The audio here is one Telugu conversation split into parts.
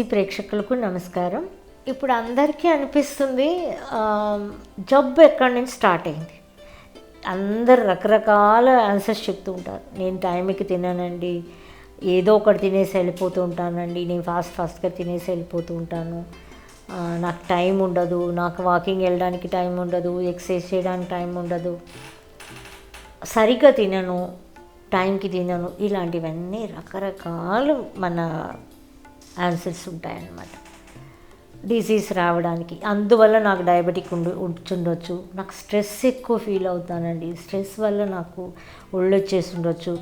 ఎంసీ ప్రేక్షకులకు నమస్కారం. ఇప్పుడు అందరికీ అనిపిస్తుంది జబ్బు ఎక్కడి నుంచి స్టార్ట్ అయింది? అందరు రకరకాల ఆన్సర్స్ చెప్తూ ఉంటారు. నేను టైంకి తినానండి ఏదో ఒకటి తినేసి వెళ్ళిపోతూ ఉంటానండి నేను ఫాస్ట్ ఫాస్ట్గా తినేసి వెళ్ళిపోతూ ఉంటాను. నాకు టైం ఉండదు నాకు వాకింగ్ వెళ్ళడానికి టైం ఉండదు ఎక్సర్సైజ్ చేయడానికి టైం ఉండదు. సరిగ్గా తినను టైంకి తినను ఇలాంటివన్నీ రకరకాలు మన ఆన్సర్స్ ఉంటాయన్నమాట. డిసీజ్ రావడానికి. అందువల్ల నాకు డయాబెటిక్ ఉండి ఉంచుండొచ్చు నాకు స్ట్రెస్ ఎక్కువ ఫీల్ అవుతానండి. స్ట్రెస్ వల్ల నాకు ఒళ్ళు వచ్చేసి ఉండొచ్చు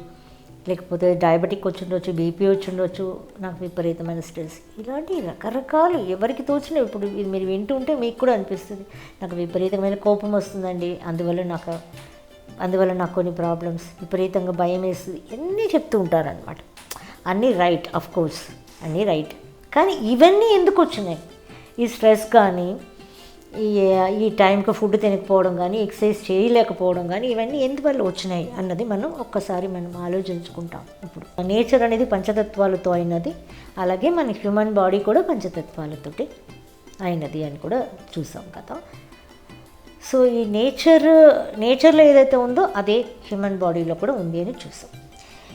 లేకపోతే డయాబెటిక్ వచ్చి ఉండొచ్చు బీపీ వచ్చి ఉండొచ్చు నాకు విపరీతమైన స్ట్రెస్. ఇలాంటి రకరకాలు ఎవరికి తోచిన ఇప్పుడు ఇది మీరు వింటూ ఉంటే మీకు కూడా అనిపిస్తుంది. నాకు విపరీతమైన కోపం వస్తుందండి. అందువల్ల నాకు అందువల్ల నాకు కొన్ని ప్రాబ్లమ్స్. విపరీతంగా భయం వేస్తుంది. అన్నీ చెప్తూ ఉంటారనమాట అన్నీ రైట్ అఫ్ కోర్స్. అన్నీ రైట్. కానీ ఇవన్నీ ఎందుకు వచ్చినాయి? ఈ స్ట్రెస్ కానీ ఈ ఈ టైంకి ఫుడ్ తినకపోవడం కానీ ఎక్సర్సైజ్ చేయలేకపోవడం కానీ ఇవన్నీ ఎందువల్ల వచ్చినాయి అన్నది మనం ఒక్కసారి మనం ఆలోచించుకుంటాం ఇప్పుడు. నేచర్ అనేది పంచతత్వాలతో అయినది. అలాగే మన హ్యూమన్ బాడీ కూడా పంచతత్వాలతోటి అయినది అని కూడా చూసాం కదా. సో ఈ నేచర్ నేచర్లో ఏదైతే ఉందో అదే హ్యూమన్ బాడీలో కూడా ఉంది అని చూసాం.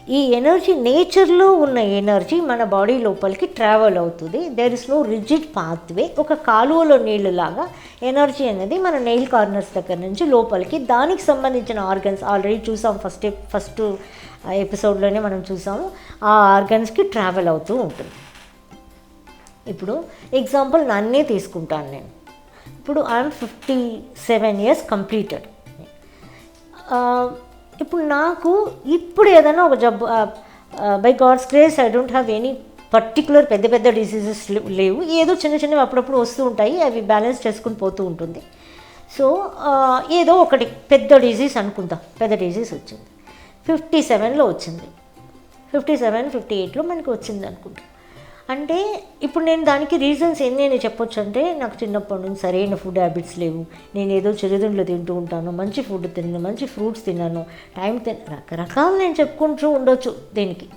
ఈ ఎనర్జీ నేచర్లో ఉన్న ఎనర్జీ మన బాడీ లోపలికి ట్రావెల్ అవుతుంది. There is no rigid pathway ఒక కాలువలో నీళ్ళులాగా ఎనర్జీ అనేది మన నెయిల్ కార్నర్స్ దగ్గర నుంచి లోపలికి దానికి సంబంధించిన ఆర్గన్స్ ఆల్రెడీ చూసాం ఫస్ట్ ఫస్ట్ ఎపిసోడ్లోనే మనం చూసాము. ఆ ఆర్గన్స్కి ట్రావెల్ అవుతూ ఉంటుంది. ఇప్పుడు ఎగ్జాంపుల్ నన్నే తీసుకుంటాను నేను. ఇప్పుడు I'm fifty seven years completed. ఇప్పుడు నాకు ఇప్పుడు ఏదైనా ఒక జబ్బు by God's grace I don't have any particular పెద్ద పెద్ద డిసీజెస్ లేవు. ఏదో చిన్న చిన్నవి అప్పుడప్పుడు వస్తూ ఉంటాయి. అవి బ్యాలెన్స్ చేసుకుని పోతూ ఉంటుంది. సో ఏదో ఒకటి పెద్ద డిసీజ్ అనుకుందాం. పెద్ద డిజీజ్ వచ్చింది. ఫిఫ్టీ సెవెన్లో వచ్చింది. ఫిఫ్టీ సెవెన్ ఫిఫ్టీ ఎయిట్లో మనకి వచ్చింది అనుకుంటాం. అంటే ఇప్పుడు నేను దానికి రీజన్స్ ఎన్ని నేను చెప్పొచ్చు అంటే నాకు చిన్నప్పటి నుంచి సరైన ఫుడ్ హ్యాబిట్స్ లేవు. నేను ఏదో చిరుదండ్రులు తింటూ ఉంటాను మంచి ఫుడ్ తిన్నాను మంచి ఫ్రూట్స్ తిన్నాను టైం తిన రకరకాలు నేను చెప్పుకుంటూ ఉండొచ్చు దీనికి.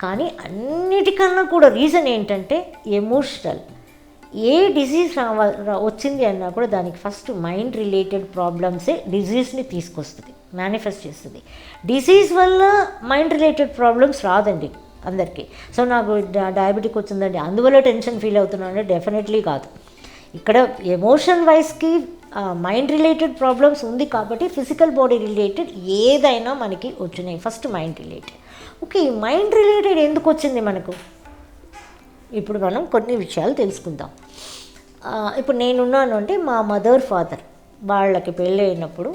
కానీ అన్నిటికన్నా కూడా రీజన్ ఏంటంటే ఎమోషనల్ ఏ డిసీజ్ రావ వచ్చింది అన్నా కూడా దానికి ఫస్ట్ మైండ్ రిలేటెడ్ ప్రాబ్లమ్సే డిసీజ్ని తీసుకొస్తుంది మేనిఫెస్ట్ చేస్తుంది. డిసీజ్ వల్ల మైండ్ రిలేటెడ్ ప్రాబ్లమ్స్ రాదండి. అందరికీ. సో నాకు డయాబెటిక్ వచ్చిందండి. అందువల్ల టెన్షన్ ఫీల్ అవుతున్నాను. డెఫినెట్లీ కాదు. ఇక్కడ ఎమోషన్ వైస్కి మైండ్ రిలేటెడ్ ప్రాబ్లమ్స్ ఉంది కాబట్టి ఫిజికల్ బాడీ రిలేటెడ్ ఏదైనా మనకి వచ్చినాయి. ఫస్ట్ మైండ్ రిలేటెడ్ ఓకే ఈ మైండ్ రిలేటెడ్ ఎందుకు వచ్చింది మనకు? ఇప్పుడు మనం కొన్ని విషయాలు తెలుసుకుందాం. ఇప్పుడు నేనున్నాను అంటే మా మదర్ ఫాదర్ వాళ్ళకి పెళ్ళి అయినప్పుడు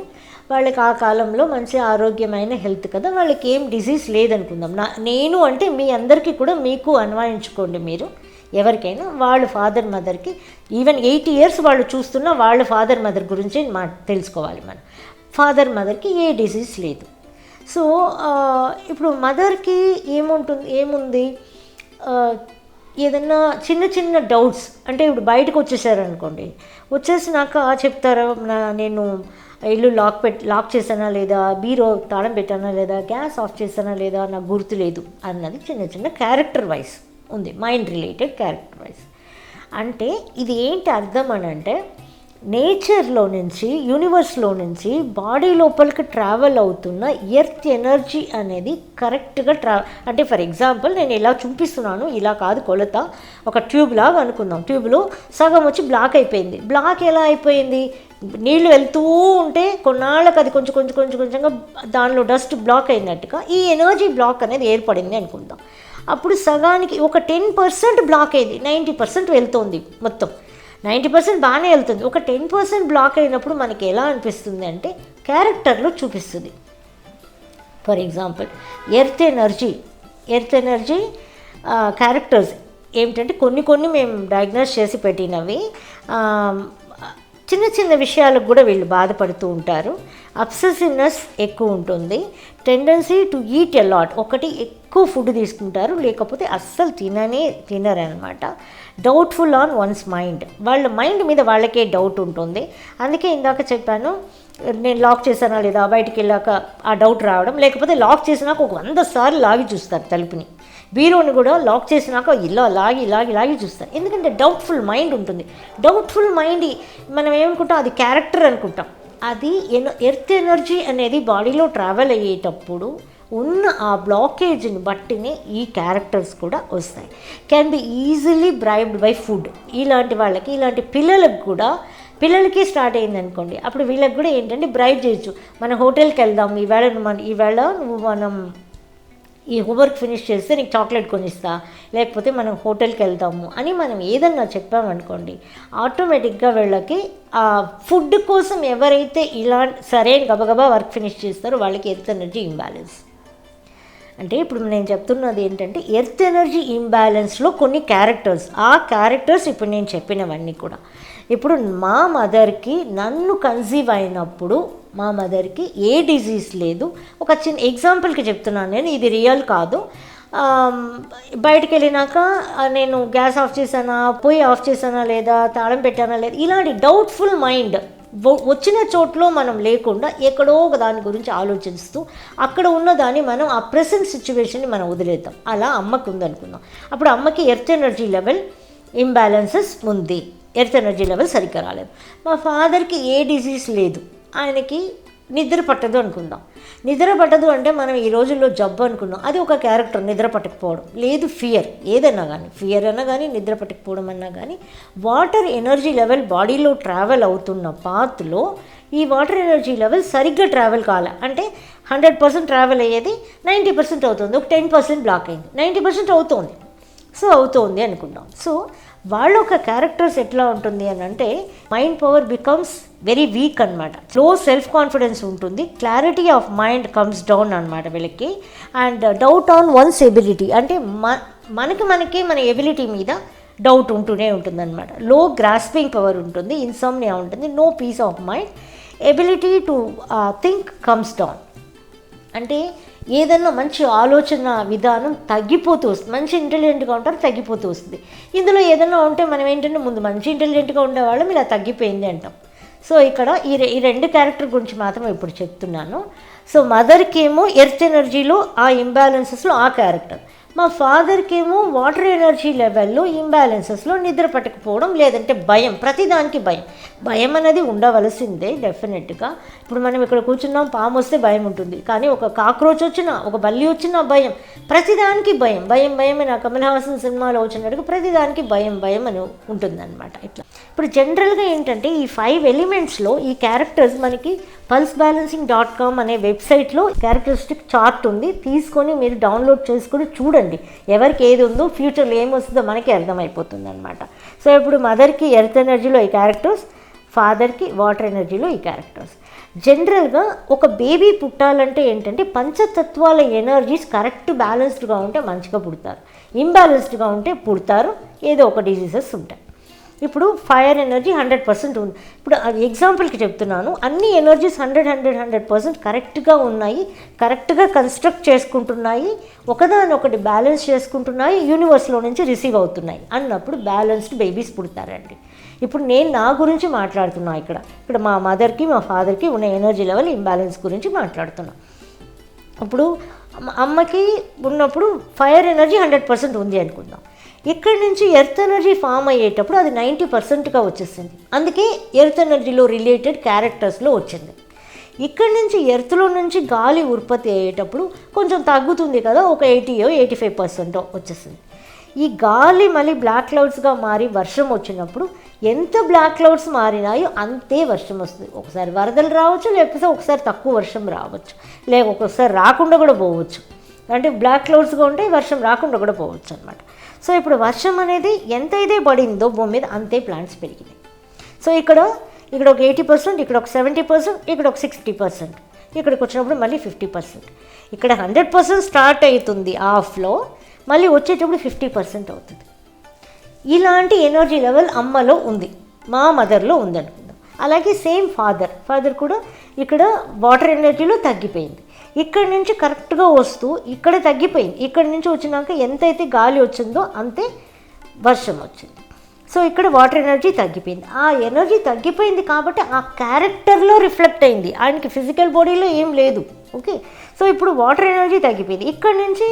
వాళ్ళకి ఆ కాలంలో మంచి ఆరోగ్యమైన హెల్త్ కదా వాళ్ళకి ఏం డిసీజ్ లేదనుకుందాం. నా నేను అంటే మీ అందరికీ కూడా మీకు అన్వయించుకోండి మీరు. ఎవరికైనా వాళ్ళ ఫాదర్ మదర్కి ఈవెన్ ఎయిట్ ఇయర్స్ వాళ్ళు చూస్తున్న వాళ్ళ ఫాదర్ మదర్ గురించి మా తెలుసుకోవాలి మనం. ఫాదర్ మదర్కి ఏ డిసీజ్ లేదు. సో ఇప్పుడు మదర్కి ఏముంటుంది ఏముంది? ఏదన్నా చిన్న చిన్న డౌట్స్ అంటే ఇప్పుడు బయటకు వచ్చేసారనుకోండి వచ్చేసినాక చెప్తారా నా- నేను ఇల్లు లాక్ పెట్ లాక్ చేశానా లేదా? బీరో తాళం పెట్టానా లేదా? గ్యాస్ ఆఫ్ చేశానా లేదా? నాకు గుర్తు లేదు అన్నది చిన్న చిన్న క్యారెక్టర్ వైజ్ ఉంది. మైండ్ రిలేటెడ్ క్యారెక్టర్ వైజ్ అంటే ఇది ఏంటి అర్థం అని అంటే నేచర్లో నుంచి యూనివర్స్లో నుంచి బాడీ లోపలికి ట్రావెల్ అవుతున్న ఎర్త్ ఎనర్జీ అనేది కరెక్ట్గా ట్రా అంటే ఫర్ ఎగ్జాంపుల్ నేను ఇలా చూపిస్తున్నాను ఇలా కాదు కొలత ఒక ట్యూబ్ లాగా అనుకుందాం. ట్యూబ్లో సగం వచ్చి బ్లాక్ అయిపోయింది. బ్లాక్ ఎలా అయిపోయింది? నీళ్ళు వెళ్తూ ఉంటే కొన్నాళ్ళకి అది కొంచెం కొంచెం కొంచెం కొంచెంగా దానిలో డస్ట్ బ్లాక్ అయినట్టుగా ఈ ఎనర్జీ బ్లాక్ అనేది ఏర్పడింది అనుకుందాం. అప్పుడు సగానికి ఒక టెన్ పర్సెంట్ బ్లాక్ అయింది నైంటీ పర్సెంట్ వెళ్తుంది మొత్తం. నైంటీ పర్సెంట్ బాగానే వెళ్తుంది. ఒక టెన్ పర్సెంట్ బ్లాక్ అయినప్పుడు మనకి ఎలా అనిపిస్తుంది అంటే క్యారెక్టర్లో చూపిస్తుంది. For example earth energy earth energy characters ఏమిటంటే కొన్ని కొన్ని మేము డయాగ్నోస్ చేసి పెట్టినవి చిన్న చిన్న విషయాలకు కూడా వీళ్ళు బాధపడుతూ ఉంటారు. అప్సెసివ్నెస్ ఎక్కువ ఉంటుంది. టెండెన్సీ టు ఈట్ ఎలాట్ ఒకటి ఎక్కువ ఫుడ్ తీసుకుంటారు. లేకపోతే అస్సలు తిననే తినరనమాట. Doubtful on one's mind. వాళ్ళ మైండ్ మీద వాళ్ళకే డౌట్ ఉంటుంది. అందుకే ఇందాక చెప్పాను నేను లాక్ చేశానా లేదా బయటికి వెళ్ళాక ఆ డౌట్ రావడం లేకపోతే లాక్ చేసినాక ఒక వంద సార్లు లాగి చూస్తారు తలుపుని. బీరువుని కూడా లాక్ చేసినాక ఇలా లాగి లాగి లాగి చూస్తారు ఎందుకంటే డౌట్ఫుల్ మైండ్ ఉంటుంది. డౌట్ఫుల్ మైండ్ మనం ఏమనుకుంటాం? అది క్యారెక్టర్ అనుకుంటాం. అది ఎన ఎర్త్ ఎనర్జీ అనేది బాడీలో ట్రావెల్ అయ్యేటప్పుడు ఉన్న ఆ బ్లాకేజ్ని బట్టినే ఈ క్యారెక్టర్స్ కూడా వస్తాయి. Can be easily bribed by food ఇలాంటి వాళ్ళకి ఇలాంటి పిల్లలకు కూడా పిల్లలకి స్టార్ట్ అయింది అనుకోండి అప్పుడు వీళ్ళకి కూడా ఏంటంటే బ్రైబ్ చేయొచ్చు. మన హోటల్కి వెళ్దాం. ఈవేళ నువ్వు మన ఈవేళ నువ్వు మనం ఈ హోంవర్క్ ఫినిష్ చేస్తే నీకు చాక్లెట్ కొనిస్తా లేకపోతే మనం హోటల్కి వెళ్తాము అని మనం ఏదన్నా చెప్పామనుకోండి ఆటోమేటిక్గా వీళ్ళకి ఆ ఫుడ్ కోసం ఎవరైతే ఇలా సరే గబగబా వర్క్ ఫినిష్ చేస్తారో వాళ్ళకి ఎర్త్ ఎనర్జీ ఇంబ్యాలెన్స్. అంటే ఇప్పుడు నేను చెప్తున్నది ఏంటంటే ఎర్త్ ఎనర్జీ ఇంబ్యాలెన్స్లో కొన్ని క్యారెక్టర్స్ ఆ క్యారెక్టర్స్ ఇప్పుడు నేను చెప్పినవన్నీ కూడా. ఇప్పుడు మా మదర్కి నన్ను కన్సీవ్ అయినప్పుడు మా మదర్కి ఏ డిజీజ్ లేదు. ఒక చిన్న ఎగ్జాంపుల్కి చెప్తున్నాను నేను ఇది రియల్ కాదు. బయటికి వెళ్ళినాక నేను గ్యాస్ ఆఫ్ చేశానా పొయ్యి ఆఫ్ చేశానా లేదా తాళం పెట్టానా లేదా ఇలాంటి డౌట్ఫుల్ మైండ్ వచ్చిన చోట్లో మనం లేకుండా ఎక్కడో ఒక దాని గురించి ఆలోచిస్తూ అక్కడ ఉన్న దాన్ని మనం ఆ ప్రెసెంట్ సిచ్యువేషన్ని మనం వదిలేద్దాం. అలా అమ్మకు ఉందనుకుందాం అప్పుడు అమ్మకి ఎర్త్ ఎనర్జీ లెవెల్ ఇంబ్యాలెన్సెస్ ఉంది. ఎర్త్ ఎనర్జీ లెవెల్ సరిగ్గా రాలేదు. మా ఫాదర్కి ఏ డిజీజ్ లేదు. ఆయనకి నిద్ర పట్టదు అనుకుందాం. నిద్ర పట్టదు అంటే మనం ఈ రోజుల్లో జబ్బు అనుకున్నాం అది ఒక క్యారెక్టర్ నిద్ర పట్టకపోవడం. లేదు ఫియర్ ఏదన్నా కానీ ఫియర్ అన్నా కానీ నిద్ర పట్టకపోవడం అన్నా కానీ వాటర్ ఎనర్జీ లెవెల్ బాడీలో ట్రావెల్ అవుతున్న పాత్లో ఈ వాటర్ ఎనర్జీ లెవెల్ సరిగ్గా ట్రావెల్ కాలే. అంటే హండ్రెడ్ పర్సెంట్ ట్రావెల్ అయ్యేది నైంటీ పర్సెంట్ అవుతుంది. ఒక టెన్ పర్సెంట్ బ్లాక్ అయింది. నైంటీ పర్సెంట్ అవుతుంది. సో అవుతోంది అనుకుందాం. సో వాళ్ళ ఒక క్యారెక్టర్స్ ఎట్లా ఉంటుంది అని అంటే mind power becomes very weak అనమాట లో సెల్ఫ్ కాన్ఫిడెన్స్ ఉంటుంది. Clarity of mind comes down అనమాట వీళ్ళకి. And doubt on one's ability అంటే మ మనకి మనకి మన ఎబిలిటీ మీద డౌట్ ఉంటూనే ఉంటుందన్నమాట. లో గ్రాస్పింగ్ పవర్ ఉంటుంది. ఇన్సమ్నియా ఉంటుంది. No peace of mind ability to think comes down అంటే ఏదన్నా మంచి ఆలోచన విధానం తగ్గిపోతూ వస్తుంది. మంచి ఇంటెలిజెంట్గా ఉంటారు తగ్గిపోతూ వస్తుంది. ఇందులో ఏదైనా ఉంటే మనం ఏంటంటే ముందు మంచి ఇంటెలిజెంట్గా ఉండేవాళ్ళం ఇలా తగ్గిపోయింది అంటాం. సో ఇక్కడ ఈ రె- ఈ రెండు క్యారెక్టర్ గురించి మాత్రం ఇప్పుడు చెప్తున్నాను. సో మదర్కి ఏమో ఎర్త్ ఎనర్జీలో ఆ ఇంబ్యాలెన్సెస్లో ఆ క్యారెక్టర్ మా ఫాదర్కేమో వాటర్ ఎనర్జీ లెవెల్లో ఇంబ్యాలెన్సెస్లో నిద్ర పట్టకపోవడం లేదంటే భయం ప్రతిదానికి భయం. భయం అనేది ఉండవలసిందే డెఫినెట్గా. ఇప్పుడు మనం ఇక్కడ కూర్చున్నాం పాము వస్తే భయం ఉంటుంది. కానీ ఒక కాక్రోచ్ వచ్చినా ఒక బల్లి వచ్చినా భయం. ప్రతిదానికి భయం. భయం భయం అని కమల్ హాసన్ సినిమాలో వచ్చినట్టుగా ప్రతిదానికి భయం భయం అని ఉంటుందన్నమాట. ఇట్లా. ఇప్పుడు జనరల్గా ఏంటంటే ఈ ఫైవ్ ఎలిమెంట్స్లో ఈ క్యారెక్టర్స్ మనకి పల్స్ బ్యాలెన్సింగ్ డాట్ కామ్ అనే వెబ్సైట్లో క్యారెక్టరిస్టిక్ చార్ట్ ఉంది. తీసుకొని మీరు డౌన్లోడ్ చేసుకొని చూడండి. ఎవరికి ఏది ఉందో ఫ్యూచర్లో ఏమొస్తుందో మనకి అర్థమైపోతుంది అనమాట సో ఇప్పుడు మదర్కి ఎర్త్ ఎనర్జీలో ఈ క్యారెక్టర్స్ ఫాదర్కి వాటర్ ఎనర్జీలో ఈ క్యారెక్టర్స్. జనరల్గా ఒక బేబీ పుట్టాలంటే ఏంటంటే పంచతత్వాల ఎనర్జీస్ కరెక్ట్ బ్యాలెన్స్డ్గా ఉంటే మంచిగా పుడతారు. ఇంబ్యాలెన్స్డ్గా ఉంటే పుడతారు. ఏదో ఒక డిసీజెస్ ఉంటాయి. ఇప్పుడు ఫైర్ ఎనర్జీ హండ్రెడ్ పర్సెంట్ ఉంది. ఇప్పుడు ఎగ్జాంపుల్కి చెప్తున్నాను. అన్ని energies hundred hundred hundred percent కరెక్ట్గా ఉన్నాయి కరెక్ట్గా కన్స్ట్రక్ట్ చేసుకుంటున్నాయి ఒకదానొకటి బ్యాలెన్స్ చేసుకుంటున్నాయి యూనివర్స్లో నుంచి రిసీవ్ అవుతున్నాయి అన్నప్పుడు బ్యాలెన్స్డ్ బేబీస్ పుడతారండి. ఇప్పుడు నేను నా గురించి మాట్లాడుతున్నా ఇక్కడ. ఇక్కడ మా మదర్కి మా ఫాదర్కి ఉన్న ఎనర్జీ లెవెల్ ఇంబ్యాలెన్స్ గురించి మాట్లాడుతున్నా. ఇప్పుడు అమ్మకి ఉన్నప్పుడు ఫైర్ ఎనర్జీ హండ్రెడ్ పర్సెంట్ ఉంది అనుకుందాం. ఇక్కడి నుంచి ఎర్త్ ఎనర్జీ ఫామ్ అయ్యేటప్పుడు అది నైంటీ పర్సెంట్గా వచ్చేసింది. అందుకే ఎర్త్ ఎనర్జీలో రిలేటెడ్ క్యారెక్టర్స్లో వచ్చింది. ఇక్కడి నుంచి ఎర్త్లో నుంచి గాలి ఉత్పత్తి అయ్యేటప్పుడు కొంచెం తగ్గుతుంది కదా ఒక ఎయిటీయో ఎయిటీ ఫైవ్ పర్సెంటో వచ్చేసింది. ఈ గాలి మళ్ళీ బ్లాక్ క్లౌడ్స్గా మారి వర్షం వచ్చినప్పుడు ఎంత బ్లాక్ క్లౌడ్స్ మారినాయో అంతే వర్షం వస్తుంది. ఒకసారి వరదలు రావచ్చు లేకపోతే ఒకసారి తక్కువ వర్షం రావచ్చు. లేక ఒక్కొక్కసారి రాకుండా కూడా పోవచ్చు. అంటే బ్లాక్ క్లౌడ్స్గా ఉంటే వర్షం రాకుండా కూడా పోవచ్చు అనమాట సో ఇప్పుడు వర్షం అనేది ఎంతైతే పడిందో భూమి మీద అంతే ప్లాంట్స్ పెరిగినాయి. సో ఇక్కడ ఇక్కడ ఒక ఎయిటీ పర్సెంట్ ఇక్కడ ఒక సెవెంటీ పర్సెంట్ ఇక్కడ ఒక సిక్స్టీ పర్సెంట్ ఇక్కడికి వచ్చినప్పుడు మళ్ళీ ఫిఫ్టీ పర్సెంట్. ఇక్కడ హండ్రెడ్ పర్సెంట్ స్టార్ట్ అవుతుంది ఆఫ్లో మళ్ళీ వచ్చేటప్పుడు ఫిఫ్టీ పర్సెంట్ అవుతుంది. ఇలాంటి ఎనర్జీ లెవెల్ అమ్మలో ఉంది. మా మదర్లో ఉందనుకుందాం. అలాగే సేమ్ ఫాదర్ ఫాదర్ కూడా ఇక్కడ వాటర్ ఎనర్జీలో తగ్గిపోయింది. ఇక్కడి నుంచి కరెక్ట్గా వస్తూ ఇక్కడ తగ్గిపోయింది. ఇక్కడి నుంచి వచ్చినాక ఎంతైతే గాలి వచ్చిందో అంతే వర్షం వచ్చింది. సో ఇక్కడ వాటర్ ఎనర్జీ తగ్గిపోయింది. ఆ ఎనర్జీ తగ్గిపోయింది కాబట్టి ఆ క్యారెక్టర్లో రిఫ్లెక్ట్ అయింది. ఆయనకి ఫిజికల్ బాడీలో ఏం లేదు. ఓకే? సో ఇప్పుడు వాటర్ ఎనర్జీ తగ్గిపోయింది. ఇక్కడ నుంచి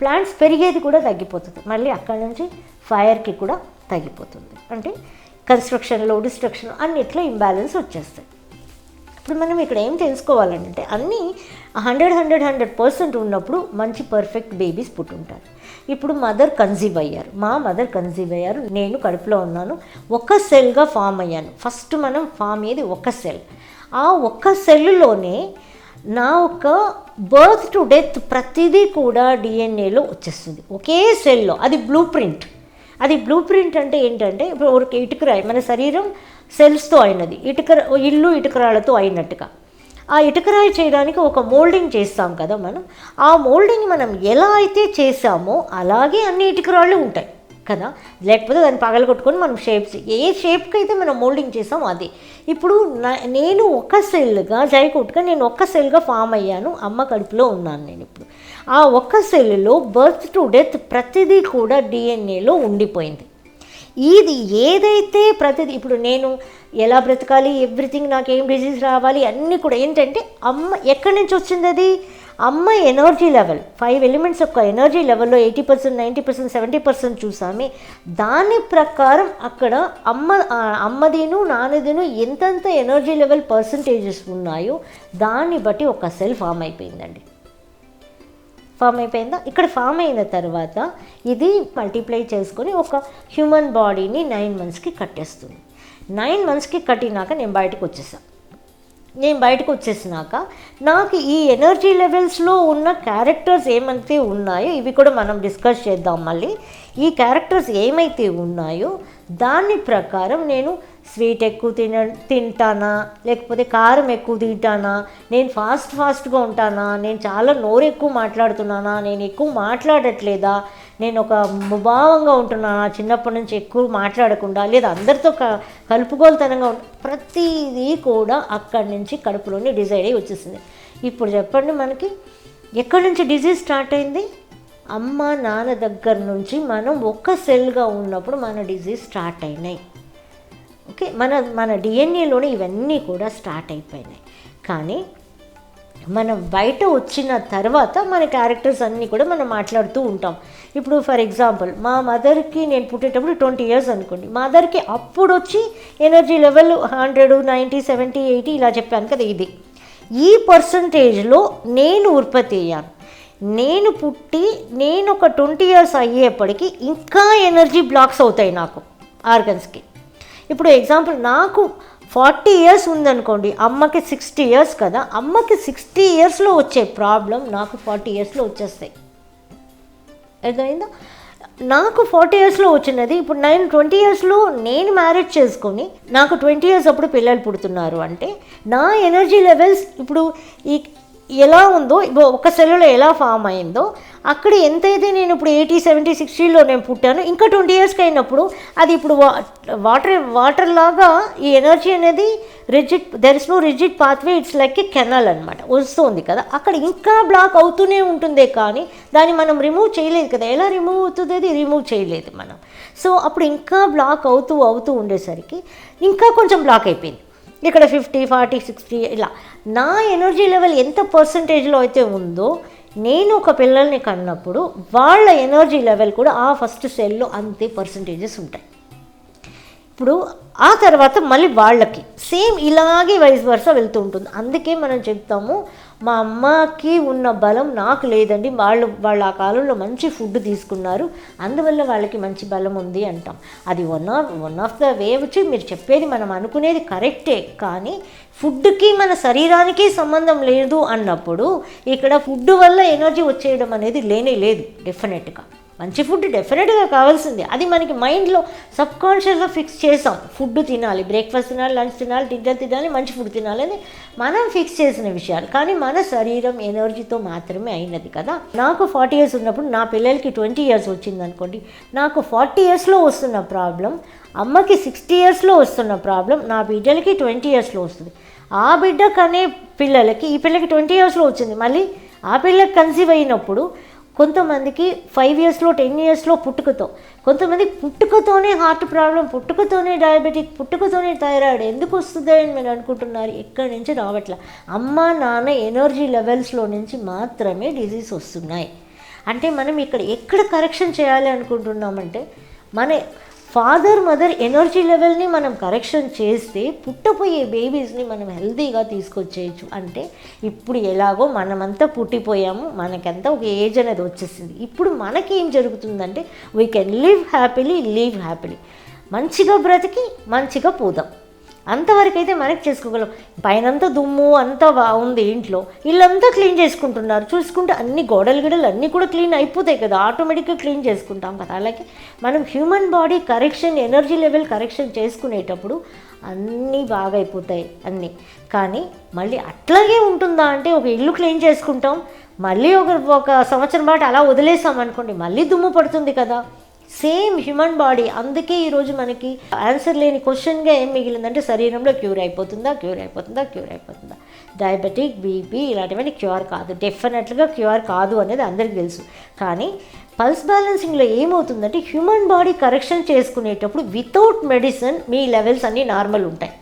ప్లాంట్స్ పెరిగేది కూడా తగ్గిపోతుంది. మళ్ళీ అక్కడి నుంచి ఫైర్కి కూడా తగ్గిపోతుంది. అంటే కన్స్ట్రక్షన్లో డిస్ట్రక్షన్ అన్నిట్లో ఇంబ్యాలెన్స్ వచ్చేస్తాయి. ఇప్పుడు మనం ఇక్కడ ఏం తెలుసుకోవాలంటే అన్నీ హండ్రెడ్ హండ్రెడ్ హండ్రెడ్ పర్సెంట్ ఉన్నప్పుడు మంచి పర్ఫెక్ట్ బేబీస్ పుట్టుంటారు. ఇప్పుడు మదర్ కన్సీవ్ అయ్యారు. మా మదర్ కన్సీవ్ అయ్యారు. నేను కడుపులో ఉన్నాను. ఒక సెల్గా ఫామ్ అయ్యాను. ఫస్ట్ మనం ఫామ్ అయ్యేది ఒక సెల్ ఆ ఒక్క సెల్లోనే నా ఒక బర్త్ టు డెత్ ప్రతిదీ కూడా డిఎన్ఏలో వచ్చేస్తుంది. ఒకే సెల్లో అది బ్లూ ప్రింట్ అది బ్లూ ప్రింట్ అంటే ఏంటంటే ఇప్పుడు ఒక ఇటుకరాయి మన శరీరం సెల్స్తో అయినది. ఇటుక ఇల్లు ఇటుకరాళ్ళతో అయినట్టుగా. ఆ ఇటుకరాయి చేయడానికి ఒక మోల్డింగ్ చేస్తాం కదా మనం ఆ మోల్డింగ్ మనం ఎలా అయితే చేసామో అలాగే అన్ని ఇటుకరాళ్ళు ఉంటాయి కదా. లేకపోతే దాన్ని పగలగొట్టుకొని మనం షేప్స్ ఏ షేప్కి అయితే మనం మోల్డింగ్ చేసాం అది. ఇప్పుడు నేను ఒక సెల్గా జైకోట్గా నేను ఒక్క సెల్గా ఫామ్ అయ్యాను అమ్మ కడుపులో ఉన్నాను నేను ఇప్పుడు. ఆ ఒక్క సెల్లో బర్త్ టు డెత్ ప్రతిదీ కూడా డిఎన్ఏలో ఉండిపోయింది. ఇది ఏదైతే ప్రతిదీ ఇప్పుడు నేను ఎలా బ్రతకాలి ఎవ్రీథింగ్ నాకు ఏం డిసీజ్ రావాలి అన్నీ కూడా ఏంటంటే అమ్మ ఎక్కడి నుంచి వచ్చింది అది? అమ్మ ఎనర్జీ లెవెల్. ఫైవ్ ఎలిమెంట్స్ యొక్క ఎనర్జీ లెవెల్లో eighty percent ninety percent seventy percent చూసామే. దాని ప్రకారం అక్కడ అమ్మ అమ్మదిను నాన్నదిను ఎంతెంత ఎనర్జీ లెవెల్ పర్సంటేజెస్ ఉన్నాయో దాన్ని బట్టి ఒక సెల్ ఫామ్ అయిపోయిందండి. ఫామ్ అయిపోయిందా? ఇక్కడ ఫామ్ అయిన తర్వాత ఇది మల్టిప్లై చేసుకొని ఒక హ్యూమన్ బాడీని నైన్ మంత్స్కి కట్టేస్తుంది. నైన్ మంత్స్కి కట్టినాక నేను బయటకు వచ్చేసాను నేను బయటకు వచ్చేసినాక నాకు ఈ ఎనర్జీ లెవెల్స్లో ఉన్న క్యారెక్టర్స్ ఏమైతే ఉన్నాయో ఇవి కూడా మనం డిస్కస్ చేద్దాం మళ్ళీ. ఈ క్యారెక్టర్స్ ఏమైతే ఉన్నాయో దాని ప్రకారం నేను స్వీట్ ఎక్కువ తిన తింటానా? లేకపోతే కారం ఎక్కువ తింటానా? నేను ఫాస్ట్ ఫాస్ట్గా ఉంటానా? నేను చాలా నోరు ఎక్కువ మాట్లాడుతున్నానా? నేను ఎక్కువ మాట్లాడట్లేదా? నేను ఒక ముభావంగా ఉంటున్నానా? చిన్నప్పటి నుంచి ఎక్కువ మాట్లాడకుండా లేదా అందరితో క కలుపుగోలుతనంగా ఉంట ప్రతిదీ కూడా అక్కడి నుంచి కడుపులోనే డిసైడ్ అయ్యి వచ్చేసింది. ఇప్పుడు చెప్పండి మనకి ఎక్కడి నుంచి డిజీజ్ స్టార్ట్ అయింది? అమ్మ నాన్న దగ్గర నుంచి మనం ఒక్క సెల్గా ఉన్నప్పుడు మన డిజీజ్ స్టార్ట్ అయినాయి. ఓకే? మన మన డిఎన్ఏలోనే ఇవన్నీ కూడా స్టార్ట్ అయిపోయినాయి. కానీ మనం బయట వచ్చిన తర్వాత మన క్యారెక్టర్స్ అన్నీ కూడా మనం మాట్లాడుతూ ఉంటాం. ఇప్పుడు ఫర్ ఎగ్జాంపుల్ మా మదర్కి నేను పుట్టేటప్పుడు ట్వంటీ ఇయర్స్ అనుకోండి. మదర్కి అప్పుడు వచ్చి energy level hundred ninety seventy eighty ఇలా చెప్పాను కదా ఇది. ఈ పర్సంటేజ్లో నేను ఉత్పత్తి అయ్యాను. నేను పుట్టి నేను ఒక ట్వంటీ ఇయర్స్ అయ్యేప్పటికీ ఇంకా ఎనర్జీ బ్లాక్స్ అవుతాయి నాకు ఆర్గన్స్కి. ఇప్పుడు ఎగ్జాంపుల్ నాకు ఫార్టీ ఇయర్స్ ఉందనుకోండి అమ్మకి సిక్స్టీ ఇయర్స్ కదా అమ్మకి సిక్స్టీ ఇయర్స్లో వచ్చే ప్రాబ్లం నాకు ఫార్టీ ఇయర్స్లో వచ్చేస్తాయి. అర్థమైందా? నాకు ఫార్టీ ఇయర్స్లో వచ్చినది ఇప్పుడు నేను ట్వంటీ ఇయర్స్లో నేను మ్యారేజ్ చేసుకొని నాకు ట్వంటీ ఇయర్స్ అప్పుడు పిల్లలు పుడుతున్నారు అంటే నా ఎనర్జీ లెవెల్స్ ఇప్పుడు ఈ ఎలా ఉందో ఇప్పుడు ఒక సెల్లో ఎలా ఫామ్ అయిందో అక్కడ ఎంతైతే నేను ఇప్పుడు ఎయిటీ సెవెంటీ సిక్స్టీలో నేను పుట్టాను ఇంకా ట్వంటీ ఇయర్స్కి అయినప్పుడు అది ఇప్పుడు వాటర్ వాటర్ లాగా ఈ ఎనర్జీ అనేది rigid there is no rigid pathway it's like a canal అనమాట వస్తుంది కదా. అక్కడ ఇంకా బ్లాక్ అవుతూనే ఉంటుందే కానీ దాన్ని మనం రిమూవ్ చేయలేదు కదా. ఎలా రిమూవ్ అవుతుంది? అది రిమూవ్ చేయలేదు మనం. సో అప్పుడు ఇంకా బ్లాక్ అవుతూ అవుతూ ఉండేసరికి ఇంకా కొంచెం బ్లాక్ అయిపోయింది. ఇక్కడ ఫిఫ్టీ ఫార్టీ సిక్స్టీ ఇలా. నా ఎనర్జీ లెవెల్ ఎంత పర్సంటేజ్లో అయితే ఉందో నేను ఒక పిల్లల్ని కన్నప్పుడు వాళ్ళ ఎనర్జీ లెవెల్ కూడా ఆ ఫస్ట్ సెల్లో అంతే పర్సంటేజెస్ ఉంటాయి. ఇప్పుడు ఆ తర్వాత మళ్ళీ వాళ్ళకి. సేమ్ ఇలాగే వైస్ వర్స వెళ్తూ ఉంటుంది. అందుకే మనం చెప్తాము మా అమ్మకి ఉన్న బలం నాకు లేదండి. వాళ్ళు వాళ్ళు ఆ కాలంలో మంచి ఫుడ్ తీసుకున్నారు. అందువల్ల వాళ్ళకి మంచి బలం ఉంది అంటాం. అది one of one of the way వచ్చి మీరు చెప్పేది మనం అనుకునేది కరెక్టే కానీ ఫుడ్కి మన శరీరానికి సంబంధం లేదు అన్నప్పుడు ఇక్కడ ఫుడ్ వల్ల ఎనర్జీ వచ్చేయడం అనేది లేనే లేదు డెఫినెట్గా మంచి ఫుడ్ డెఫినెట్గా కావాల్సింది. అది మనకి మైండ్లో సబ్ కాన్షియస్గా ఫిక్స్ చేసాం. ఫుడ్ తినాలి బ్రేక్ఫాస్ట్ తినాలి లంచ్ తినాలి డిన్నర్ తినాలి మంచి ఫుడ్ తినాలి అని మనం ఫిక్స్ చేసిన విషయాలు. కానీ మన శరీరం ఎనర్జీతో మాత్రమే అయినది కదా. నాకు ఫార్టీ ఇయర్స్ ఉన్నప్పుడు నా పిల్లలకి ట్వంటీ ఇయర్స్ వచ్చింది అనుకోండి. నాకు ఫార్టీ ఇయర్స్లో వస్తున్న ప్రాబ్లం అమ్మకి సిక్స్టీ ఇయర్స్లో వస్తున్న ప్రాబ్లం నా బిడ్డలకి ట్వంటీ ఇయర్స్లో వస్తుంది. ఆ బిడ్డ కనే పిల్లలకి ఈ పిల్లకి ట్వంటీ ఇయర్స్లో వచ్చింది. మళ్ళీ ఆ పిల్లకి కన్సీవ్ అయినప్పుడు కొంతమందికి ఫైవ్ ఇయర్స్లో టెన్ ఇయర్స్లో పుట్టుకతో కొంతమంది పుట్టుకతోనే హార్ట్ ప్రాబ్లం పుట్టుకతోనే డయాబెటిక్ పుట్టుకతోనే థైరాయిడ్ ఎందుకు వస్తుంది అని మీరు అనుకుంటున్నారు? ఎక్కడి నుంచి రావట్లే? అమ్మ నాన్న ఎనర్జీ లెవెల్స్లో నుంచి మాత్రమే డిజీజ్ వస్తున్నాయి. అంటే మనం ఇక్కడ ఎక్కడ కరెక్షన్ చేయాలి అనుకుంటున్నామంటే మన ఫాదర్ మదర్ ఎనర్జీ లెవెల్ని మనం కరెక్షన్ చేస్తే పుట్టపోయే బేబీస్ని మనం హెల్తీగా తీసుకొచ్చేయచ్చు. అంటే ఇప్పుడు ఎలాగో మనమంతా పుట్టిపోయాము మనకంతా ఒక ఏజ్ అనేది వచ్చేసింది. ఇప్పుడు మనకేం జరుగుతుందంటే we can live happily live happily మంచిగా బ్రతికి మంచిగా పోదాం. అంతవరకైతే మనకి చేసుకోగలం. పైనంతా దుమ్ము అంతా బాగుంది ఉంది ఇంట్లో. ఇల్లంతా క్లీన్ చేసుకుంటున్నారు. చూసుకుంటే అన్ని గోడలు గిడలు అన్నీ కూడా క్లీన్ అయిపోతాయి కదా. ఆటోమేటిక్గా క్లీన్ చేసుకుంటాం కదా. అలాగే మనం human body correction energy level correction చేసుకునేటప్పుడు అన్నీ బాగా అయిపోతాయి అన్నీ. కానీ మళ్ళీ అట్లాగే ఉంటుందా అంటే ఒక ఇల్లు క్లీన్ చేసుకుంటాం. మళ్ళీ ఒక ఒక సంవత్సరం పాటు అలా వదిలేసాం అనుకోండి మళ్ళీ దుమ్ము పడుతుంది కదా. Same human body. అందుకే ఈరోజు మనకి ఆన్సర్ లేని క్వశ్చన్గా ఏం మిగిలిందంటే శరీరంలో క్యూర్ అయిపోతుందా క్యూర్ అయిపోతుందా క్యూర్ అయిపోతుందా? డయాబెటిక్ బీపీ ఇలాంటివన్నీ క్యూర్ కాదు. డెఫినెట్గా క్యూర్ కాదు అనేది అందరికీ తెలుసు. కానీ పల్స్ బ్యాలెన్సింగ్లో ఏమవుతుందంటే హ్యూమన్ బాడీ కరెక్షన్ చేసుకునేటప్పుడు వితౌట్ మెడిసిన్ మీ లెవెల్స్ అన్నీ నార్మల్ ఉంటాయి.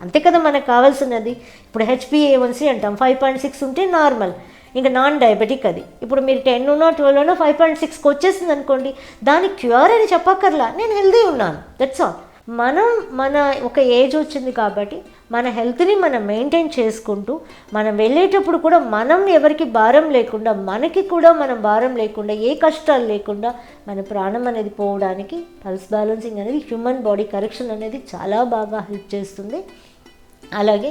అంతే కదా మనకు కావాల్సినది. ఇప్పుడు H P A one C అంటాం. ఫైవ్ పాయింట్ సిక్స్ ఉంటే నార్మల్. ఇంకా నాన్ డయాబెటిక్ అది. ఇప్పుడు మీరు టెన్ ట్వెల్వ్నో ఫైవ్ పాయింట్ సిక్స్కి వచ్చేసింది అనుకోండి దానికి క్యూర్ అని చెప్పక్కర్లా. నేను హెల్తీ ఉన్నాను. దట్స్ ఆల్ మనం మన ఒక ఏజ్ వచ్చింది కాబట్టి మన హెల్త్ని మనం మెయింటైన్ చేసుకుంటూ మనం వెళ్ళేటప్పుడు కూడా మనం ఎవరికి భారం లేకుండా మనకి కూడా మనం భారం లేకుండా ఏ కష్టాలు లేకుండా మన ప్రాణం అనేది పోవడానికి పల్స్ బ్యాలెన్సింగ్ అనేది హ్యూమన్ బాడీ కరెక్షన్ అనేది చాలా బాగా హెల్ప్ చేస్తుంది. అలాగే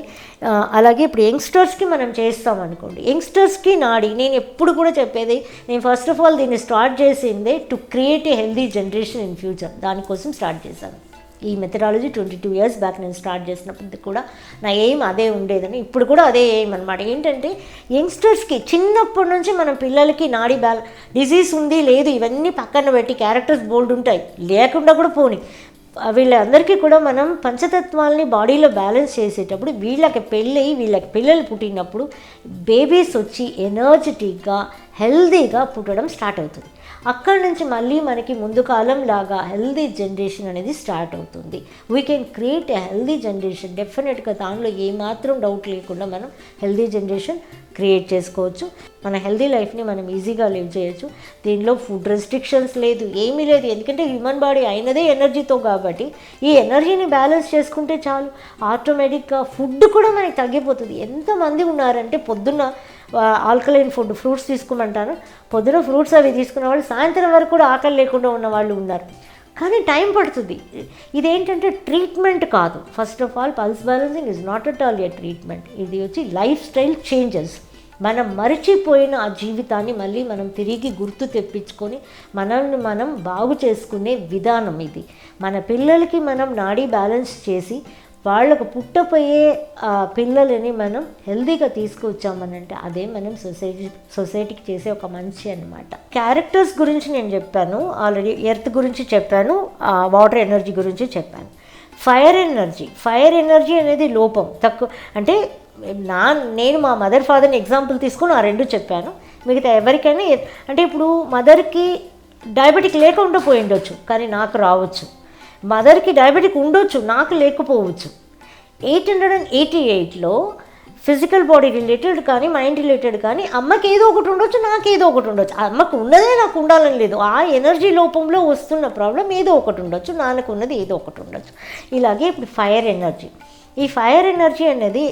అలాగే ఇప్పుడు యంగ్స్టర్స్కి మనం చేస్తాం అనుకోండి. యంగ్స్టర్స్కి నాడి నేను ఎప్పుడు కూడా చెప్పేది నేను ఫస్ట్ ఆఫ్ ఆల్ దీన్ని స్టార్ట్ చేసిందే to create a healthy generation in future దానికోసం స్టార్ట్ చేశాను. ఈ methodology twenty two years back నేను స్టార్ట్ చేసినప్పుడు కూడా నా ఎయిమ్ అదే ఉండేదని ఇప్పుడు కూడా అదే ఎయిమ్ అనమాట ఏంటంటే యంగ్స్టర్స్కి చిన్నప్పటి నుంచి మనం పిల్లలకి నాడి బ్యాల డిసీజ్ ఉంది లేదు ఇవన్నీ పక్కన పెట్టి క్యారెక్టర్స్ బోల్డ్ ఉంటాయి. లేకుండా కూడా పోని. వీళ్ళందరికీ కూడా మనం పంచతత్వాల్ని బాడీలో బ్యాలెన్స్ చేసేటప్పుడు వీళ్ళకి పెళ్ళి వీళ్ళకి పిల్లలు పుట్టినప్పుడు బేబీస్ వచ్చి ఎనర్జెటిక్గా హెల్దీగా పుట్టడం స్టార్ట్ అవుతుంది. అక్కడి నుంచి మళ్ళీ మనకి ముందు కాలం లాగా హెల్దీ జనరేషన్ అనేది స్టార్ట్ అవుతుంది. We can create a healthy generation డెఫినెట్గా దానిలో ఏమాత్రం డౌట్ లేకుండా మనం హెల్దీ జనరేషన్ క్రియేట్ చేసుకోవచ్చు. మన హెల్దీ లైఫ్ని మనం ఈజీగా లివ్ చేయొచ్చు. దీనిలో ఫుడ్ రెస్ట్రిక్షన్స్ లేదు ఏమీ లేదు. ఎందుకంటే హ్యూమన్ బాడీ అయినదే ఎనర్జీతో కాబట్టి ఈ ఎనర్జీని బ్యాలెన్స్ చేసుకుంటే చాలు. ఆటోమేటిక్గా ఫుడ్ కూడా మనకి తగ్గిపోతుంది. ఎంతమంది ఉన్నారంటే పొద్దున్న ఆల్కలైన్ ఫుడ్ ఫ్రూట్స్ తీసుకోమంటాను పొద్దున ఫ్రూట్స్ అవి తీసుకున్న వాళ్ళు సాయంత్రం వరకు కూడా ఆకలి లేకుండా ఉన్న వాళ్ళు ఉన్నారు. కానీ టైం పడుతుంది. ఇదేంటంటే ట్రీట్మెంట్ కాదు. First of all pulse balancing is not at all a treatment ఇది వచ్చి లైఫ్ స్టైల్ చేంజెస్ మనం మరిచిపోయిన ఆ జీవితాన్ని మళ్ళీ మనం తిరిగి గుర్తు తెప్పించుకొని మనల్ని మనం బాగు చేసుకునే విధానం ఇది. మన పిల్లలకి మనం నాడీ బ్యాలెన్స్ చేసి వాళ్ళకు పుట్టపోయే పిల్లలని మనం హెల్దీగా తీసుకువచ్చామనంటే అదే మనం సొసైటీ సొసైటీకి చేసే ఒక మంచి అనమాట క్యారెక్టర్స్ గురించి నేను చెప్పాను. ఆల్రెడీ ఎర్త్ గురించి చెప్పాను. వాటర్ ఎనర్జీ గురించి చెప్పాను. ఫైర్ ఎనర్జీ ఫైర్ ఎనర్జీ అనేది లోపం. తక్కువ అంటే నా నేను మా మదర్ ఫాదర్ని ఎగ్జాంపుల్ తీసుకొని ఆ రెండు చెప్పాను. మిగతా ఎవరికైనా అంటే ఇప్పుడు మదర్కి డయాబెటిక్ లేకుండా పోయి ఉండొచ్చు కానీ నాకు రావచ్చు. మదర్కి డయాబెటిక్ ఉండొచ్చు నాకు లేకపోవచ్చు. ఎయిట్ హండ్రెడ్ అండ్ ఎయిటీ ఎయిట్లో ఫిజికల్ బాడీ రిలేటెడ్ కానీ మైండ్ రిలేటెడ్ కానీ అమ్మకి ఏదో ఒకటి ఉండొచ్చు నాకు ఏదో ఒకటి ఉండొచ్చు. అమ్మకు ఉన్నదే నాకు ఉండాలని లేదు. ఆ ఎనర్జీ లోపంలో వస్తున్న ప్రాబ్లం ఏదో ఒకటి ఉండొచ్చు నాన్నకు ఉన్నది ఏదో ఒకటి ఉండొచ్చు. ఇలాగే ఇప్పుడు ఫైర్ ఎనర్జీ. ఈ ఫైర్ ఎనర్జీ అనేది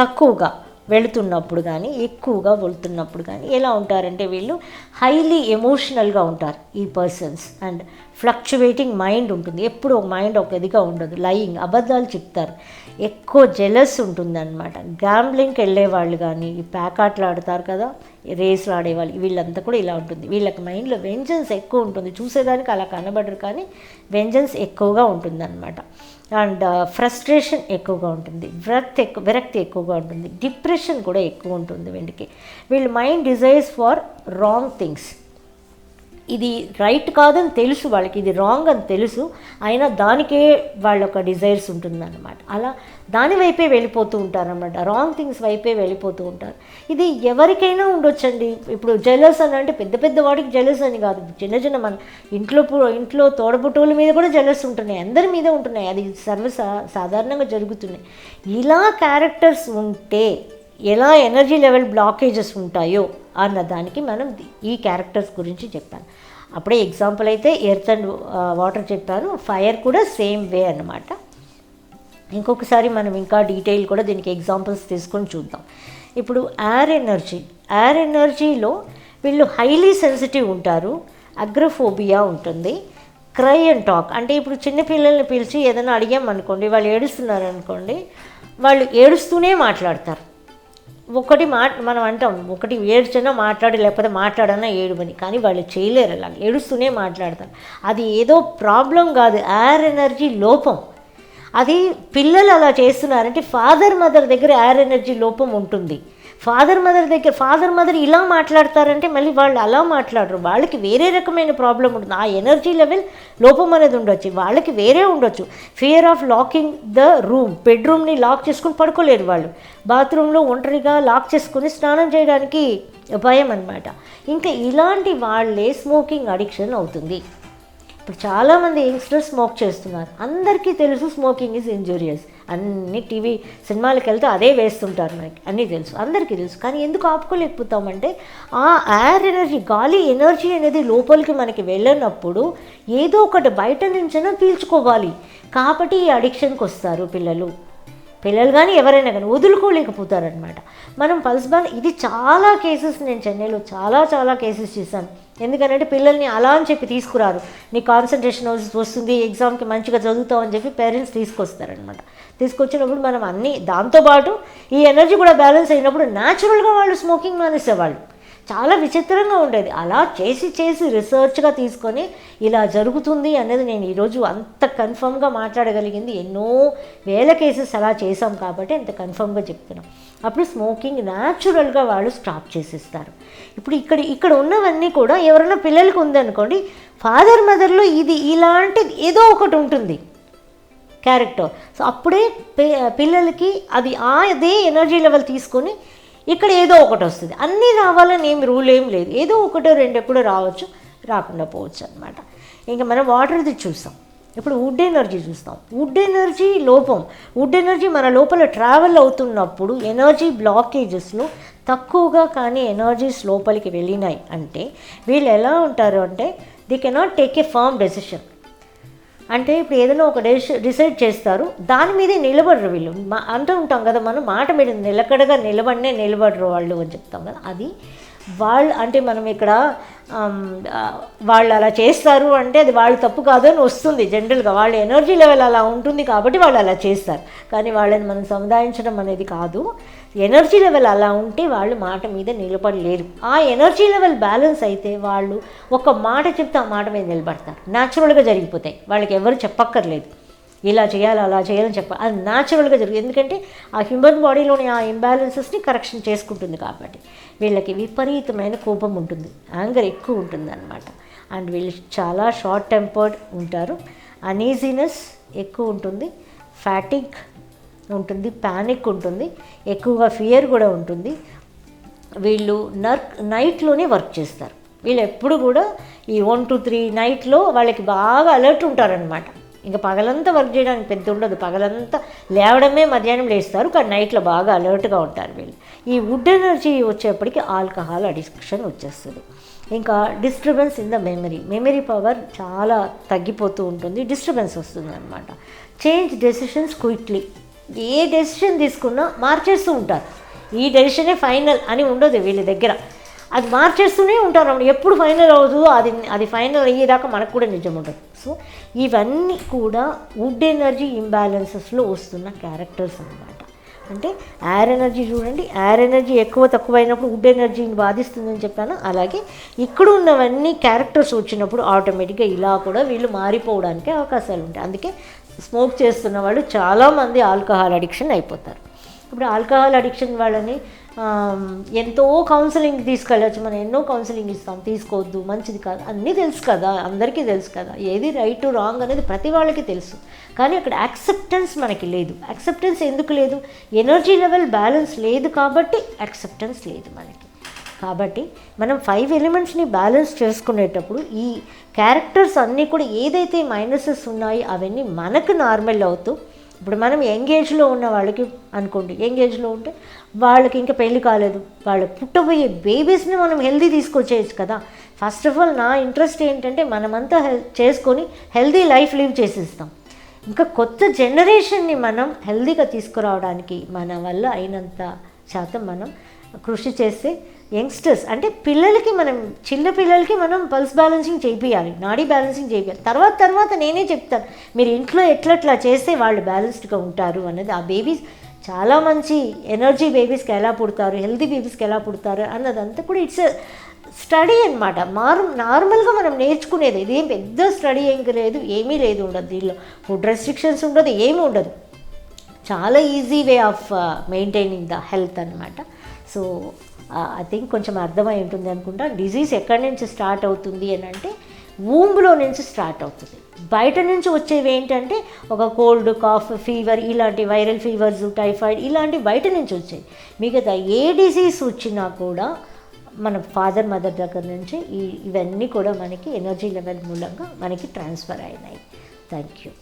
తక్కువగా వెళుతున్నప్పుడు కానీ ఎక్కువగా వెళుతున్నప్పుడు కానీ ఎలా ఉంటారంటే వీళ్ళు హైలీ ఎమోషనల్గా ఉంటారు ఈ పర్సన్స్ అండ్ ఫ్లక్చువేటింగ్ మైండ్ ఉంటుంది. ఎప్పుడు మైండ్ ఒక ఇదిగా ఉండదు. లయింగ్ అబద్ధాలు చెప్తారు. ఎక్కువ జెలస్ ఉంటుందన్నమాట. గ్యాంబ్లింగ్కి వెళ్ళేవాళ్ళు కానీ ఈ ప్యాకాట్లు ఆడతారు కదా రేసులు ఆడేవాళ్ళు వీళ్ళంతా కూడా ఇలా ఉంటుంది. వీళ్ళకి మైండ్లో వెంజన్స్ ఎక్కువ ఉంటుంది. చూసేదానికి అలా కనబడరు కానీ వెంజన్స్ ఎక్కువగా ఉంటుందన్నమాట. అండ్ ఫ్రస్ట్రేషన్ ఎక్కువగా ఉంటుంది. విరక్తి ఎక్కువ విరక్తి ఎక్కువగా ఉంటుంది. డిప్రెషన్ కూడా ఎక్కువ ఉంటుంది వీళ్ళకి. వీళ్ళ mind desires for wrong things. ఇది రైట్ కాదని తెలుసు వాళ్ళకి ఇది రాంగ్ అని తెలుసు. అయినా దానికే వాళ్ళ ఒక డిజైర్స్ ఉంటుందన్నమాట. అలా దాని వైపే వెళ్ళిపోతూ ఉంటారన్నమాట. రాంగ్ థింగ్స్ వైపే వెళ్ళిపోతూ ఉంటారు. ఇది ఎవరికైనా ఉండొచ్చండి. ఇప్పుడు జెలస్ అని అంటే పెద్ద పెద్ద వాడికి జెలస్ అని కాదు. చిన్న చిన్న మన ఇంట్లో ఇంట్లో తోడబుట్టువుల మీద కూడా జెలస్ ఉంటున్నాయి. అందరి మీద ఉంటున్నాయి. అది సర్వ సాధారణంగా జరుగుతున్నాయి. ఇలా క్యారెక్టర్స్ ఉంటే ఎలా ఎనర్జీ లెవెల్ బ్లాకేజెస్ ఉంటాయో అన్న దానికి మనం ఈ క్యారెక్టర్స్ గురించి చెప్పాను అప్పుడే ఎగ్జాంపుల్ అయితే ఎర్త్ అండ్ వాటర్ చెప్పాను ఫైర్ కూడా సేమ్ వే అన్నమాట. ఇంకొకసారి మనం ఇంకా డీటెయిల్ కూడా దీనికి ఎగ్జాంపుల్స్ తీసుకొని చూద్దాం. ఇప్పుడు ఎయిర్ ఎనర్జీ ఎయిర్ ఎనర్జీలో వీళ్ళు హైలీ సెన్సిటివ్ ఉంటారు. అగ్రఫోబియా ఉంటుంది. క్రై అండ్ టాక్ అంటే ఇప్పుడు చిన్న పిల్లల్ని పిలిచి ఏదైనా అడిగామనుకోండి వాళ్ళు ఏడుస్తున్నారు అనుకోండి వాళ్ళు ఏడుస్తూనే మాట్లాడతారు. ఒకటి మాట మనం అంటాం ఒకటి ఏడ్చినా మాట్లాడి లేకపోతే మాట్లాడనా ఏడుమని. కానీ వాళ్ళు చేయలేరు అలా. ఏడుస్తూనే మాట్లాడతారు. అది ఏదో ప్రాబ్లం కాదు. యార్ ఎనర్జీ లోపం. అది పిల్లలు అలా చేస్తున్నారంటే ఫాదర్ మదర్ దగ్గర యార్ ఎనర్జీ లోపం ఉంటుంది. ఫాదర్ మదర్ దగ్గర ఫాదర్ మదర్ ఇలా మాట్లాడతారంటే మళ్ళీ వాళ్ళు అలా మాట్లాడరు. వాళ్ళకి వేరే రకమైన ప్రాబ్లం ఉంటుంది. ఆ ఎనర్జీ లెవెల్ లోపం అనేది ఉండొచ్చు. వాళ్ళకి వేరే ఉండొచ్చు. Fear of locking the room బెడ్రూమ్ని lock చేసుకుని పడుకోలేరు వాళ్ళు. బాత్రూంలో ఒంటరిగా లాక్ చేసుకుని స్నానం చేయడానికి భయం అనమాట ఇంకా ఇలాంటి వాళ్ళే స్మోకింగ్ అడిక్షన్ అవుతుంది. ఇప్పుడు చాలామంది యంగ్స్టర్స్ స్మోక్ చేస్తున్నారు. అందరికీ తెలుసు స్మోకింగ్ ఈజ్ ఇంజూరియస్ అన్ని టీవీ సినిమాలకు వెళ్తే అదే వేస్తుంటారు మనకి. అన్నీ తెలుసు. అందరికీ తెలుసు. కానీ ఎందుకు ఆపుకోలేకపోతామంటే ఆ ఎయిర్ ఎనర్జీ గాలి ఎనర్జీ అనేది లోపలికి మనకి వెళ్ళినప్పుడు ఏదో ఒకటి బయట నుంచైనా పీల్చుకోవాలి. కాబట్టి ఈ అడిక్షన్కి వస్తారు పిల్లలు. పిల్లలు కానీ ఎవరైనా కానీ వదులుకోలేకపోతారనమాట మనం పల్స్ బాల్ ఇది చాలా కేసెస్ నేను చెన్నైలో చాలా చాలా కేసెస్ చేశాను. ఎందుకంటే పిల్లల్ని అలా అని చెప్పి తీసుకురారు. నీ కాన్సన్ట్రేషన్ వస్తుంది ఎగ్జామ్కి మంచిగా చదువుతావు అని చెప్పి పేరెంట్స్ తీసుకొస్తారనమాట తీసుకొచ్చినప్పుడు మనం అన్నీ దాంతోపాటు ఈ ఎనర్జీ కూడా బ్యాలెన్స్ అయినప్పుడు న్యాచురల్గా వాళ్ళు స్మోకింగ్ మానేసేవాళ్ళు. చాలా విచిత్రంగా ఉండేది. అలా చేసి చేసి రీసెర్చ్గా తీసుకొని ఇలా జరుగుతుంది అనేది నేను ఈరోజు అంత కన్ఫర్మ్గా మాట్లాడగలిగింది. ఎన్నో వేల కేసెస్ అలా చేసాం కాబట్టి అంత కన్ఫర్మ్గా చెప్తున్నాం. అప్పుడు స్మోకింగ్ న్యాచురల్గా వాళ్ళు స్టాప్ చేసేస్తారు. ఇప్పుడు ఇక్కడ ఇక్కడ ఉన్నవన్నీ కూడా ఎవరైనా పిల్లలకు ఉందనుకోండి ఫాదర్ మదర్లో ఇది ఇలాంటిది ఏదో ఒకటి ఉంటుంది. క్యారెక్టర్. సో అప్పుడే పిల్లలకి అది ఆ అదే ఎనర్జీ లెవెల్ తీసుకొని ఇక్కడ ఏదో ఒకటి వస్తుంది. అన్నీ రావాలని ఏం రూల్ ఏం లేదు. ఏదో ఒకటో రెండు ఎప్పుడో రావచ్చు రాకుండా పోవచ్చు అనమాట ఇంకా మనం వాటర్ది చూసాం. ఇప్పుడు వుడ్ ఎనర్జీ చూస్తాం. వుడ్ ఎనర్జీ లోపం. వుడ్ ఎనర్జీ మన లోపల ట్రావెల్ అవుతున్నప్పుడు ఎనర్జీ బ్లాకేజెస్లో తక్కువగా కానీ ఎనర్జీస్ లోపలికి వెళ్ళినాయి అంటే వీళ్ళు ఎలా ఉంటారు అంటే they cannot take a firm decision అంటే ఇప్పుడు ఏదైనా ఒక డెసి డిసైడ్ చేస్తారు. దాని మీదే నిలబడరు వీళ్ళు. అంటూ ఉంటాం కదా మనం మాట మీద నిలకడగా నిలబడినే నిలబడరు వాళ్ళు అని చెప్తాం కదా. అది వాళ్ళు అంటే మనం ఇక్కడ వాళ్ళు అలా చేస్తారు అంటే అది వాళ్ళు తప్పు కాదు అని వస్తుంది జనరల్గా. వాళ్ళ ఎనర్జీ లెవెల్ అలా ఉంటుంది కాబట్టి వాళ్ళు అలా చేస్తారు. కానీ వాళ్ళని మనం సముదాయించడం అనేది కాదు. ఎనర్జీ లెవెల్ అలా ఉంటే వాళ్ళు మాట మీద నిలబడలేరు. ఆ ఎనర్జీ లెవెల్ బ్యాలెన్స్ అయితే వాళ్ళు ఒక మాట చెప్తే ఆ మాట మీద నిలబడతారు. న్యాచురల్గా జరిగిపోతాయి. వాళ్ళకి ఎవరు చెప్పక్కర్లేదు. ఇలా చేయాలి అలా చేయాలని చెప్ప అది న్యాచురల్గా జరుగుతుంది ఎందుకంటే ఆ హ్యూమన్ బాడీలోని ఆ ఇంబ్యాలెన్సెస్ని కరెక్షన్ చేసుకుంటుంది కాబట్టి. వీళ్ళకి విపరీతమైన కోపం ఉంటుంది యాంగర్ ఎక్కువ ఉంటుంది అనమాట అండ్ వీళ్ళు చాలా షార్ట్ టెంపర్డ్ ఉంటారు. అనీజీనెస్ ఎక్కువ ఉంటుంది ఫ్యాటిక్ ఉంటుంది ప్యానిక్ ఉంటుంది ఎక్కువగా ఫియర్ కూడా ఉంటుంది. వీళ్ళు నర్క్ నైట్లోనే వర్క్ చేస్తారు. వీళ్ళు ఎప్పుడు కూడా ఈ వన్ టూ త్రీ నైట్లో వాళ్ళకి బాగా అలర్ట్ ఉంటారనమాట ఇంకా పగలంతా వర్క్ చేయడానికి పెద్ద ఉండదు. పగలంతా లేవడమే మధ్యాహ్నం లేస్తారు. కానీ నైట్లో బాగా అలర్ట్గా ఉంటారు వీళ్ళు. ఈ వుడ్ ఎనర్జీ వచ్చేప్పటికి ఆల్కహాల్ అడిక్షన్ వచ్చేస్తుంది. ఇంకా disturbance in the memory memory power చాలా తగ్గిపోతూ ఉంటుంది. డిస్టర్బెన్స్ వస్తుంది అనమాట చేంజ్ డెసిషన్స్ క్విక్లీ ఏ డెసిషన్ తీసుకున్నా మార్చేస్తూ ఉంటారు. ఈ డెసిషనే ఫైనల్ అని ఉండదు వీళ్ళ దగ్గర. అది మార్చేస్తూనే ఉంటారు అన్నమాట. ఎప్పుడు ఫైనల్ అవ్వదు అది అది ఫైనల్ అయ్యేదాకా మనకు కూడా నిజం ఉండదు. సో ఇవన్నీ కూడా వుడ్ ఎనర్జీ ఇంబ్యాలెన్సెస్లో వస్తున్న క్యారెక్టర్స్ అన్నమాట. అంటే యార్ ఎనర్జీ చూడండి యార్ ఎనర్జీ ఎక్కువ తక్కువైనప్పుడు వుడ్ ఎనర్జీని బాధిస్తుందని చెప్పాను. అలాగే ఇక్కడ ఉన్నవన్నీ క్యారెక్టర్స్ వచ్చినప్పుడు ఆటోమేటిక్గా ఇలా కూడా వీళ్ళు మారిపోవడానికి అవకాశాలు ఉంటాయి. అందుకే స్మోక్ చేస్తున్న వాళ్ళు చాలామంది ఆల్కహాల్ అడిక్షన్ అయిపోతారు. ఇప్పుడు ఆల్కహాల్ అడిక్షన్ వాళ్ళని ఎంతో కౌన్సిలింగ్ తీసుకెళ్ళచ్చు. మనం ఎన్నో కౌన్సిలింగ్ ఇస్తాం. తీసుకోవద్దు మంచిది కాదు. అన్నీ తెలుసు కదా అందరికీ తెలుసు కదా. ఏది రైట్ రాంగ్ అనేది ప్రతి వాళ్ళకి తెలుసు. కానీ అక్కడ యాక్సెప్టెన్స్ మనకి లేదు. యాక్సెప్టెన్స్ ఎందుకు లేదు? ఎనర్జీ లెవెల్ బ్యాలెన్స్ లేదు కాబట్టి యాక్సెప్టెన్స్ లేదు మనకి. కాబట్టి మనం ఫైవ్ ఎలిమెంట్స్ని బ్యాలెన్స్ చేసుకునేటప్పుడు ఈ క్యారెక్టర్స్ అన్నీ కూడా ఏదైతే మైనసెస్ ఉన్నాయో అవన్నీ మనకు నార్మల్ అవుతూ ఇప్పుడు మనం యంగ్ ఏజ్లో ఉన్న వాళ్ళకి అనుకోండి యంగ్ ఏజ్లో ఉంటే వాళ్ళకి ఇంకా పెళ్ళి కాలేదు. వాళ్ళు పుట్టబోయే బేబీస్ని మనం హెల్దీ తీసుకొచ్చేయచ్చు కదా. ఫస్ట్ ఆఫ్ ఆల్ నా ఇంట్రెస్ట్ ఏంటంటే మనమంతా హెల్ చేసుకొని హెల్దీ లైఫ్ లీవ్ చేసేస్తాం. ఇంకా కొత్త జనరేషన్ని మనం హెల్దీగా తీసుకురావడానికి మన వల్ల అయినంత శాతం మనం కృషి చేస్తే యంగ్స్టర్స్ అంటే పిల్లలకి మనం చిన్న పిల్లలకి మనం పల్స్ బ్యాలెన్సింగ్ చేయించాలి నాడీ బ్యాలెన్సింగ్ చేయించాలి తర్వాత తర్వాత నేనే చెప్తాను మీరు ఇంట్లో ఎట్లట్లా చేస్తే వాళ్ళు బ్యాలెన్స్డ్గా ఉంటారు అన్నది. ఆ బేబీస్ చాలా మంచి ఎనర్జీ బేబీస్కి ఎలా పుడతారు హెల్తీ బేబీస్కి ఎలా పుడతారు అన్నదంతా కూడా ఇట్స్ స్టడీ అనమాట మార్ నార్మల్గా మనం నేర్చుకునేది ఇదేం పెద్ద స్టడీ ఏం లేదు ఏమీ లేదు ఉండదు దీనిలో. ఫుడ్ రెస్ట్రిక్షన్స్ ఉండదు ఏమీ ఉండదు. చాలా easy way of maintaining the health అనమాట సో ఐ థింక్ కొంచెం అర్థమై ఉంటుంది అనుకుంటా. డిజీజ్ ఎక్కడి నుంచి స్టార్ట్ అవుతుంది అని అంటే వూంబ్లో నుంచి స్టార్ట్ అవుతుంది. బయట నుంచి వచ్చేవి ఏంటంటే ఒక కోల్డ్ కాఫ్ ఫీవర్ ఇలాంటి వైరల్ ఫీవర్స్ టైఫాయిడ్ ఇలాంటి బయట నుంచి వచ్చాయి మిగతా ఏ డిసీజ్ వచ్చినా కూడా మన ఫాదర్ మదర్ దగ్గర నుంచి ఈ ఇవన్నీ కూడా మనకి ఎనర్జీ లెవెల్ మూలంగా మనకి ట్రాన్స్ఫర్ అయినాయి. Thank you